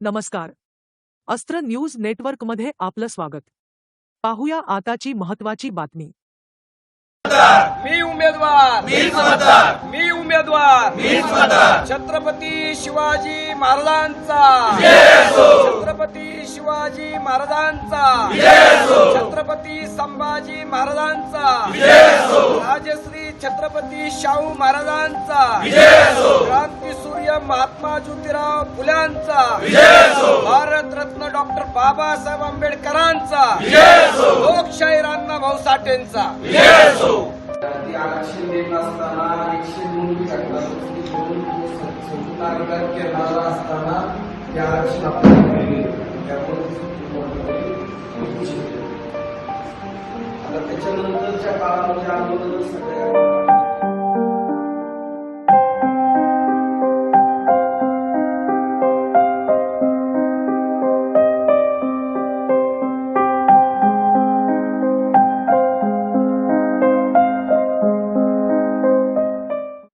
नमस्कार. अस्त्र न्यूज नेटवर्कमध्ये आपलं स्वागत. पाहूया आताची महत्वाची बातमी. मी उमेदवार. मी उमेदवार. छत्रपती शिवाजी महाराजांचा. छत्रपती शिवाजी महाराजांचा. छत्रपती संभाजी महाराजांचा. राजश्री छत्रपती शाहू महाराजांचा. महात्मा ज्योतिराव फुल्यांचा. भारतरत्न डॉक्टर बाबासाहेब आंबेडकरांचा. लोकशाही राणा भाऊ साठेंचा. आरक्षण देत असताना एकशे दोन केला असताना ते आरक्षण आता त्याच्यानंतरच्या काळामध्ये आंदोलन सगळ्या